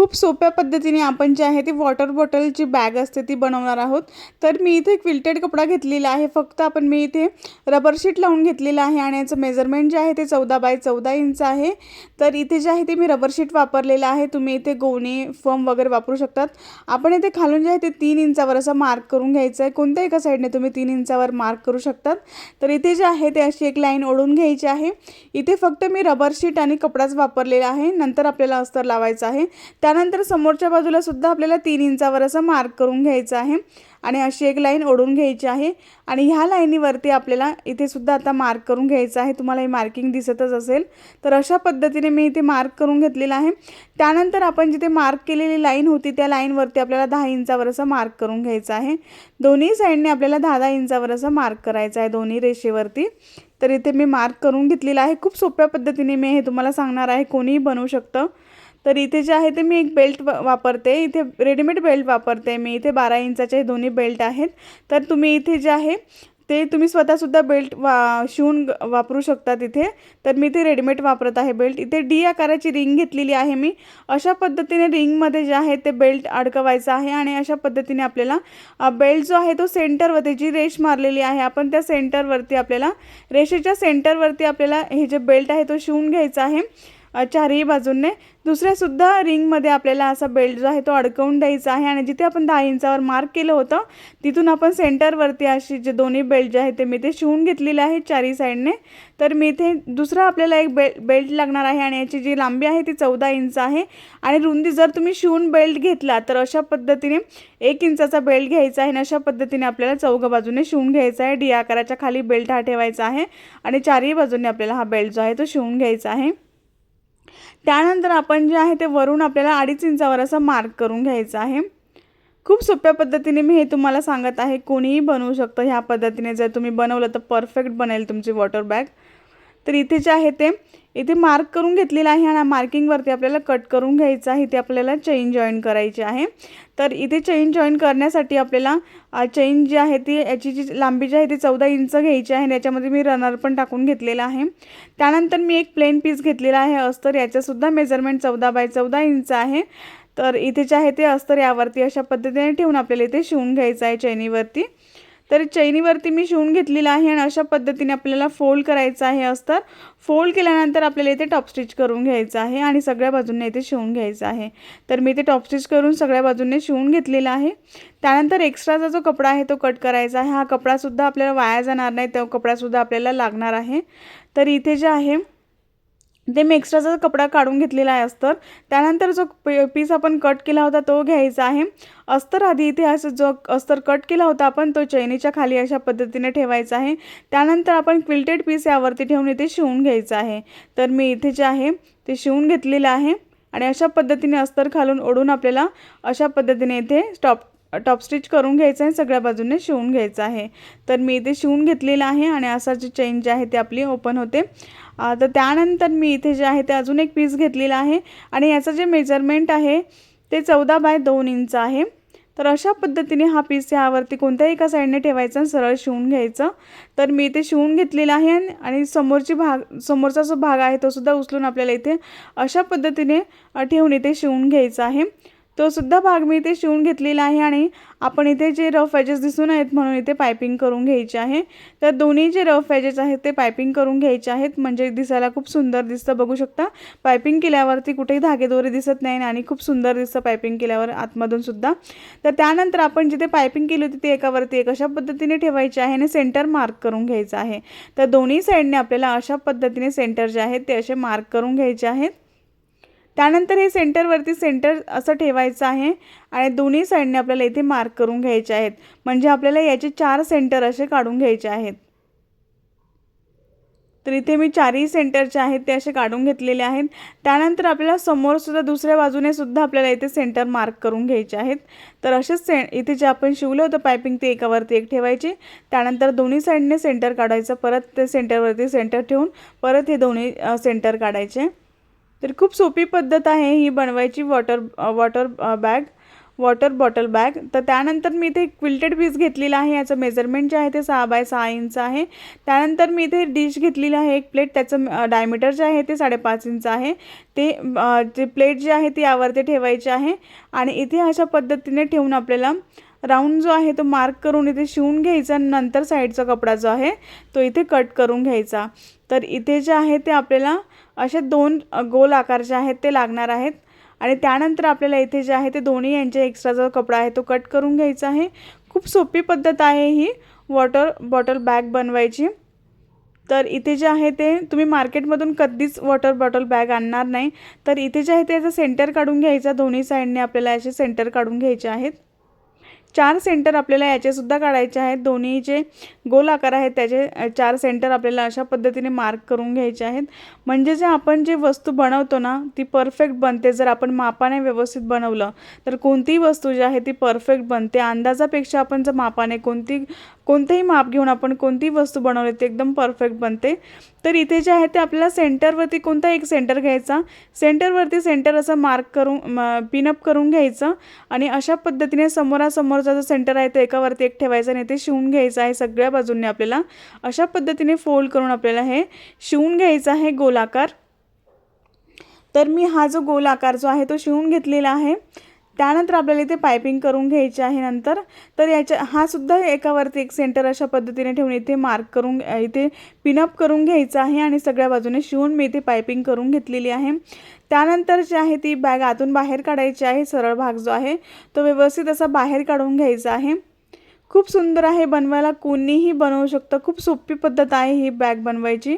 खूप सोप्या पद्धतीने आपण जे आहे ती वॉटर बॉटलची बॅग असते ती बनवणार आहोत. तर मी इथे क्विल्टेड कपडा घेतलेला आहे. फक्त आपण मी इथे रबर शीट लावून घेतलेलं आहे आणि याचं मेजरमेंट जे आहे ते चौदा बाय चौदा इंच आहे. तर इथे जे आहे ते मी रबर शीट वापरलेलं आहे. तुम्ही इथे गोणी फम वगैरे वापरू शकतात. आपण इथे खालून जे आहे ते तीन इंचावर असं मार्क करून घ्यायचं आहे. कोणत्या एका साईडने तुम्ही तीन इंचावर मार्क करू शकतात? तर इथे जे आहे ते अशी एक लाईन ओढून घ्यायची आहे. इथे फक्त मी रबर शीट आणि कपडाच वापरलेला आहे. नंतर आपल्याला अस्तर लावायचं आहे. त्या त्यानंतर समोरच्या बाजूला सुद्धा आपल्याला तीन इंचावर असं मार्क करून घ्यायचं आहे. आणि अशी एक लाईन ओढून घ्यायची आहे. आणि ह्या लाईनीवरती आपल्याला इथे सुद्धा आता मार्क करून घ्यायचं आहे. तुम्हाला हे मार्किंग दिसतच असेल. तर अशा पद्धतीने मी इथे मार्क करून घेतलेलं आहे. त्यानंतर आपण जिथे मार्क केलेली लाईन होती त्या लाईनवरती आपल्याला दहा इंचावर असं मार्क करून घ्यायचं आहे. दोन्ही साईडने आपल्याला दहा दहा इंचावर असं मार्क करायचं आहे दोन्ही रेषेवरती. तर इथे मी मार्क करून घेतलेलं आहे. खूप सोप्या पद्धतीने मी हे तुम्हाला सांगणार आहे. कोणीही बनवू शकतं. तर इथे जे आहे ते मी एक बेल्ट वापरते. इथे रेडीमेड बेल्ट वापरते मी. इथे बारा इंचाचे हे दोन्ही बेल्ट आहेत. तर तुम्ही इथे जे आहे ते तुम्ही स्वतःसुद्धा बेल्ट वा शिवून ग- वापरू शकता तिथे. तर मी ते रेडीमेड वापरत आहे बेल्ट. इथे डी आकाराची रिंग घेतलेली आहे मी. अशा पद्धतीने रिंगमध्ये जे आहे ते बेल्ट अडकवायचं आहे आणि अशा पद्धतीने आपल्याला बेल्ट जो आहे तो सेंटरवरती जी रेष मारलेली आहे आपण त्या सेंटरवरती आपल्याला रेषेच्या सेंटरवरती आपल्याला हे जे बेल्ट आहे तो शिवून घ्यायचा आहे. चारही बाजूंने. दुसऱ्यासुद्धा रिंगमध्ये आपल्याला असा बेल्ट जो आहे तो अडकवून द्यायचा आहे आणि जिथे आपण दहा इंचावर मार्क केलं होतं तिथून आपण सेंटरवरती अशी जे दोन्ही बेल्ट जे आहे ते मी ते शिवून घेतलेले आहे चारही साईडने. तर मी इथे दुसरा आपल्याला एक बेल्ट बेल्ट लागणार आहे आणि याची जी लांबी आहे ती चौदा इंच आहे. आणि रुंदी जर तुम्ही शिवून बेल्ट घेतला तर अशा पद्धतीने एक इंचाचा बेल्ट घ्यायचा आहे आणि अशा पद्धतीने आपल्याला चौघं बाजूने शिवून घ्यायचा आहे. डी आकाराच्या खाली बेल्ट हा ठेवायचा आहे आणि चारही बाजूने आपल्याला हा बेल्ट जो आहे तो शिवून घ्यायचा आहे. त्यानंतर आपण जे आहे ते वरून आपल्याला अडीच इंचावर असं मार्क करून घ्यायचं आहे. खूप सोप्या पद्धतीने मी हे तुम्हाला सांगत आहे कोणीही बनवू शकतं ह्या पद्धतीने. जर तुम्ही बनवलं तर परफेक्ट बनेल तुमची वॉटर बॅग तर इथे जे आहे ते इथे मार्क करून घेतलेलं आहे आणि मार्किंगवरती आपल्याला कट करून घ्यायचं आहे. ते आपल्याला चेन जॉईन करायची आहे. तर इथे चेन जॉईन करण्यासाठी आपल्याला चेन जी आहे ती याची जी लांबी जी आहे ती चौदा इंच घ्यायची आहे आणि याच्यामध्ये मी रनर पण टाकून घेतलेला आहे. त्यानंतर मी एक प्लेन पीस घेतलेला आहे अस्तर. याच्यासुद्धा मेजरमेंट चौदा बाय चौदा इंच आहे. तर इथे जे आहे ते अस्तर यावरती अशा पद्धतीने ठेवून आपल्याला इथे शिवून घ्यायचं आहे चैनीवरती तर चैनीवरती मी शिवून घेतलेलं आहे आणि अशा पद्धतीने आपल्याला फोल्ड करायचं आहे अस्तर. फोल्ड केल्यानंतर आपल्याला इथे टॉप स्टिच करून घ्यायचं आहे आणि सगळ्या बाजूंनी इथे शिवून घ्यायचं आहे. तर मी इथे टॉप स्टिच करून सगळ्या बाजूंनी शिवून घेतलेला आहे. त्यानंतर एक्स्ट्राचा जो कपडा आहे तो कट करायचा आहे. हा कपडासुद्धा आपल्याला वाया जाणार नाही. तो कपडासुद्धा आपल्याला लागणार आहे. तर इथे जे आहे ते मी एक्स्ट्राचा कपडा काढून घेतलेला आहे अस्तर त्यानंतर जो पी पीस आपण कट केला होता तो घ्यायचा आहे. अस्तर आधी इथे असं जो अस्तर कट केला होता आपण तो चैनीच्या खाली अशा पद्धतीने ठेवायचा आहे. त्यानंतर आपण क्विल्टेड पीस यावरती ठेवून इथे शिवून घ्यायचं आहे. तर मी इथे जे आहे ते शिवून घेतलेलं आहे. आणि अशा पद्धतीने अस्तर खालून ओढून आपल्याला अशा पद्धतीने इथे स्टॉप टॉप स्टिच करून घ्यायचं आहे सगळ्या बाजूने शिवून घ्यायचं आहे. तर मी इथे शिवून घेतलेलं आहे आणि असा जे चेन जे आहे ते आपली ओपन होते. तर त्यानंतर मी इथे जे आहे ते अजून एक पीस घेतलेला आहे आणि याचं जे मेजरमेंट आहे ते चौदा बाय दोन इंच आहे. तर अशा पद्धतीने हा पीस यावरती कोणत्याही एका साईडने ठेवायचा आणि सरळ शिवून घ्यायचं. तर मी इथे शिवून घेतलेलं आहे आणि- समोरची भाग समोरचा जो भाग आहे तो सुद्धा उचलून आपल्याला इथे अशा पद्धतीने ठेवून इथे शिवून घ्यायचा आहे. तो सुद्धा भाग मी इथे शिवून घेतलेला आहे आणि आपण इथे जे रफ एजेस दिसून आहेत म्हणून इथे पायपिंग करून घ्यायचे आहे. तर दोन्ही जे रफ एजेस आहेत ते पायपिंग करून घ्यायचे आहेत. म्हणजे दिसायला खूप सुंदर दिसतं. बघू शकता पायपिंग केल्यावरती कुठेही धागेदोरे दिसत नाही आणि खूप सुंदर दिसतं पायपिंग केल्यावर आतमधून सुद्धा. तर त्यानंतर आपण जिथे पायपिंग केली होती ती एकावरती एक अशा पद्धतीने ठेवायची आहे आणि सेंटर मार्क करून घ्यायचं आहे. तर दोन्ही साईडने आपल्याला अशा पद्धतीने सेंटर जे आहेत ते असे मार्क करून घ्यायचे आहेत. त्यानंतर हे सेंटरवरती सेंटर असं ठेवायचं आहे आणि दोन्ही साईडने आपल्याला इथे मार्क करून घ्यायचे आहेत. म्हणजे आपल्याला याचे चार सेंटर असे काढून घ्यायचे आहेत. तर इथे मी चारही सेंटरचे आहेत ते असे काढून घेतलेले आहेत. त्यानंतर आपल्याला समोरसुद्धा दुसऱ्या बाजूने सुद्धा आपल्याला इथे सेंटर मार्क करून घ्यायचे आहेत. तर असेच से इथे जे आपण शिवलं होतं पायपिंग ते एकावरती एक ठेवायचे. त्यानंतर दोन्ही साईडने सेंटर काढायचं. परत ते सेंटरवरती सेंटर ठेवून परत हे दोन्ही सेंटर काढायचे. तर खूप सोपी पद्धत आहे ही बनवायची water water bag water bottle bag तर त्यानंतर मी इथे क्विल्टेड पीस घेतलेला आहे. याचं मेजरमेंट जे आहे ते सहा बाय सहा इंच आहे. त्यानंतर मी इथे डिश घेतलेली आहे. एक प्लेट त्याचं डायमीटर जे आहे ते साडेपाच इंच आहे. ते जे प्लेट जी आहे ती यावरती ठेवायची आहे. आणि इथे अशा पद्धतीने ठेवून आपल्याला राऊंड जो आहे तो मार्क करून इथे शिवून घ्यायचा नंतर साईडचा कपडा जो आहे तो इथे कट करून घ्यायचा. तर इथे जे आहे ते आपल्याला असे दोन गोल आकार जे आहेत ते लागणार आहेत. आणि त्यानंतर आपल्याला इथे जे आहे ते दोन्ही यांचे एक्स्ट्रा जो कपडा आहे तो कट करून घ्यायचा आहे. खूप सोपी पद्धत आहे ही वॉटर बॉटल बॅग बनवायची. तर इथे जे आहे ते तुम्ही मार्केटमधून कधीच वॉटर बॉटल बॅग आणणार नाही. तर इथे जे आहे ते याचं सेंटर काढून घ्यायचा दोन्ही साईडने आपल्याला असे सेंटर काढून घ्यायचे आहेत. चार सेंटर आपल्याला याचेसुद्धा काढायचे आहेत. दोन्ही जे गोल आकार आहेत त्याचे चार सेंटर आपल्याला अशा पद्धतीने मार्क करून घ्यायचे आहेत. म्हणजे जे आपण जे वस्तू बनवतो ना ती परफेक्ट बनते. जर आपण मापाने व्यवस्थित बनवलं तर कोणतीही वस्तू जी आहे ती परफेक्ट बनते. अंदाजापेक्षा आपण जर मापाने कोणती कोणतेही माप घेऊन आपण कोणतीही वस्तू बनवली ती एकदम परफेक्ट बनते. तर इथे जे आहे ते आपल्याला सेंटरवरती कोणता एक सेंटर घ्यायचा? सेंटरवरती सेंटर असं मार्क करून पिनअप करून घ्यायचं आणि अशा पद्धतीने समोरासमोरचा जो सेंटर आहे तो एकावरती एक ठेवायचा आणि ते शिवून घ्यायचं आहे सगळ्या बाजूंनी आपल्याला. अशा पद्धतीने फोल्ड करून आपल्याला हे शिवून घ्यायचं आहे गोलाकार. तर मी हा जो गोल आकार जो आहे तो शिवून घेतलेला आहे. त्यानंतर आपल्याला इथे पायपिंग करून घ्यायची आहे नंतर. तर याच्या हा सुद्धा एकावरती एक सेंटर अशा पद्धतीने ठेवून इथे मार्क करून इथे पिनअप करून घ्यायचं आहे आणि सगळ्या बाजूने शिवून मी इथे पायपिंग करून घेतलेली आहे. त्यानंतर जी आहे ती बॅग आतून बाहेर काढायची आहे सरळ भाग जो आहे तो व्यवस्थित असा बाहेर काढून घ्यायचा आहे. खूप सुंदर आहे बनवायला. कोणीही बनवू शकतं. खूप सोपी पद्धत आहे ही बॅग बनवायची.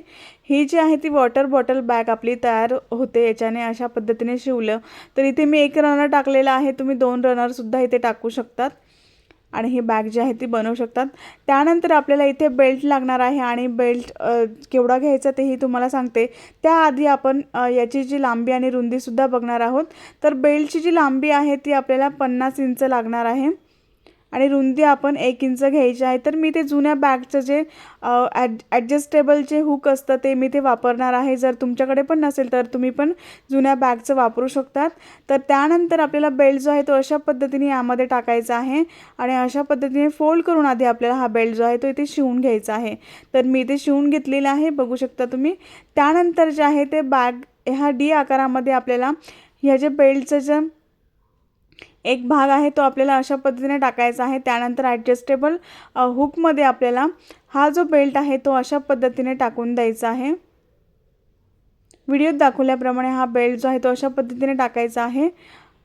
ही जी आहे ती वॉटर बॉटल बॅग आपली तयार होते याच्याने अशा पद्धतीने शिवलं. तर इथे मी एक रनर टाकलेला आहे. तुम्ही दोन रनरसुद्धा इथे टाकू शकतात. आणि ही बॅग जी आहे ती बनवू शकतात. त्यानंतर आपल्याला इथे बेल्ट लागणार आहे आणि बेल्ट केवढा घ्यायचा तेही तुम्हाला सांगते. त्याआधी आपण याची जी लांबी आणि रुंदीसुद्धा बघणार आहोत. तर बेल्टची जी लांबी आहे ती आपल्याला पन्नास इंच लागणार आहे. आणि रुंदी आपण एक इंच घ्यायची आहे. तर मी ते जुन्या बॅगचं जे ॲड ॲडजस्टेबल जे हुक असतं ते मी ते वापरणार आहे. जर तुमच्याकडे पण नसेल तर तुम्ही पण जुन्या बॅगचं वापरू शकतात. तर त्यानंतर आपल्याला बेल्ट जो आहे तो अशा पद्धतीने यामध्ये टाकायचा आहे आणि अशा पद्धतीने फोल्ड करून आधी आपल्याला हा बेल्ट जो आहे तो इथे शिवून घ्यायचा आहे. तर मी इथे शिवून घेतलेला आहे. बघू शकता तुम्ही. त्यानंतर जे आहे ते बॅग ह्या डी आकारामध्ये आपल्याला ह्या जे बेल्टचं जे एक भाग आहे तो आपल्याला अशा पद्धतीने टाकायचा आहे. त्यानंतर ॲडजस्टेबल हुकमध्ये आपल्याला हा जो बेल्ट आहे तो अशा पद्धतीने टाकून द्यायचा आहे. व्हिडिओत दाखवल्याप्रमाणे हा बेल्ट जो आहे तो अशा पद्धतीने टाकायचा आहे.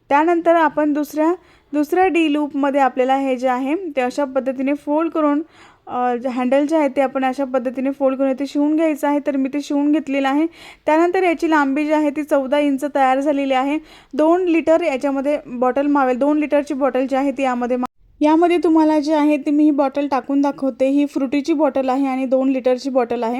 त्यानंतर आपण दुसऱ्या दुसऱ्या डी लूपमध्ये आपल्याला हे जे आहे ते अशा पद्धतीने फोल्ड करून हँडल जे आहे ते आपण अशा पद्धतीने फोल्ड करून ते शिवून घ्यायचं आहे तर मी ते शिवून घेतलेलं आहे. त्यानंतर याची लांबी जी आहे ती चौदा इंच तयार झालेली आहे. दोन लिटर याच्यामध्ये बॉटल मावेल. दोन लिटरची बॉटल जी आहे ती यामध्ये मा यामध्ये तुम्हाला जे आहे ते मी ही बॉटल टाकून दाखवते. ही फ्रुटीची बॉटल आहे आणि दोन लिटरची बॉटल आहे.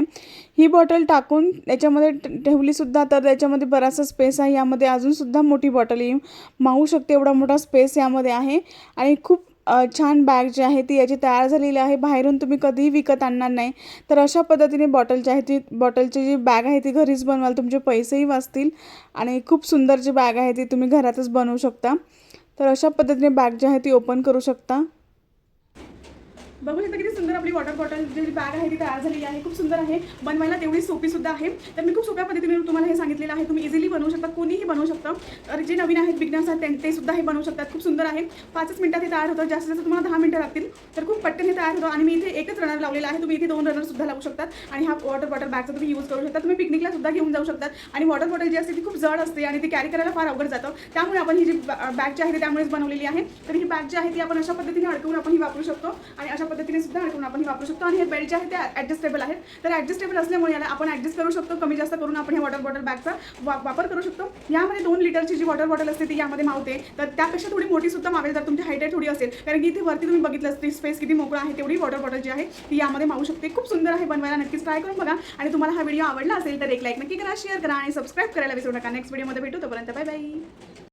ही बॉटल टाकून याच्यामध्ये ठेवलीसुद्धा तर त्याच्यामध्ये बराचसा स्पेस आहे. यामध्ये अजूनसुद्धा मोठी बॉटल येऊ मावू शकते. एवढा मोठा स्पेस यामध्ये आहे. आणि खूप छान बॅग जी आहे ती याची तयार झालेली आहे. बाहेरून तुम्ही कधीही विकत आणणार नाही. तर अशा पद्धतीने बॉटल जी आहे ती बॉटलची जी बॅग आहे ती घरीच बनवाल. तुमचे पैसेही वाचतील आणि खूप सुंदर जी बॅग आहे ती तुम्ही घरातच बनवू शकता. तर अशा पद्धतीने बॅग जी आहे ती ओपन करू शकता. बघू शकता किती सुंदर आपली वॉटर बॉटल जी बॅग आहे ती तयार झालेली आहे. खूप सुंदर आहे. बनवायला तेवढी सोपी सुद्धा आहे. तर मी खूप सोप्या पद्धतीने तुम्हाला हे सांगितलेलं आहे. तुम्ही इझिली बनवू शकता कोणीही बनवू शकतं. तर जे नवीन आहेत बिगनर्स आहेत ते- ते सुद्धा हे बनवू शकतात. खूप सुंदर आहे. पाचच मिनिटात हे तयार होतं. जास्तीत जास्त तुम्हाला दहा मिनटं लागतील. तर खूप पटकन हे तयार होतं आणि मी इथे एकच रनर लावलेला आहे. तुम्ही इथे दोन रनर सुद्धा लावू शकतात. आणि हा वॉटर बॉटल बॅगचा तुम्ही यूज करू शकता. तुम्ही पिकनिकला सुद्धा घेऊन जाऊ शकतात. आणि वॉटर बॉटल जी असते ती खूप जड असते आणि ती कॅरी करायला फार अवघड जातं. त्यामुळे आपण ही जी बॅग जी आहे ती त्यामुळेच बनवलेली आहे. तर ही बॅग जी आहे ती आपण अशा पद्धतीने अडकवून आपण ही वापरू शकतो. आणि अशा पद्धतीने सुद्धा अडकवून आपण हे वापरू शकतो. आणि हे बेल्ट जे आहे ते ॲडजस्टेबल आहेत. तर ॲडजस्टेबल असल्यामुळे याला आपण ॲडजस्ट करू शकतो. कमी जास्त करून आपण हे वॉटर बॉटल बॅगचा वा- वापर करू शकतो. यामध्ये दोन लिटरची जी वॉटर बॉटल असते ती यामध्ये मावते. तर त्यापेक्षा थोडी मोठी सुद्धा मावेल जर तुमची हाईट थोडी असेल. कारण की इथे वरती तुम्ही बघितलं ती स्पेस किती मोकळा आहे तेवढी वॉटर बॉटल जी आहे ती यामध्ये मावू शकते. खूप सुंदर आहे बनवायला नक्कीच ट्राय करून बघा. आणि तुम्हाला हा व्हिडिओ आवडला असेल तर एक लाईक नक्की करा शेअर करा आणि सबस्क्राईब करायला विसरू नका. नेक्स्ट व्हिडिओमध्ये भेटू तोपर्यंत बाय बाय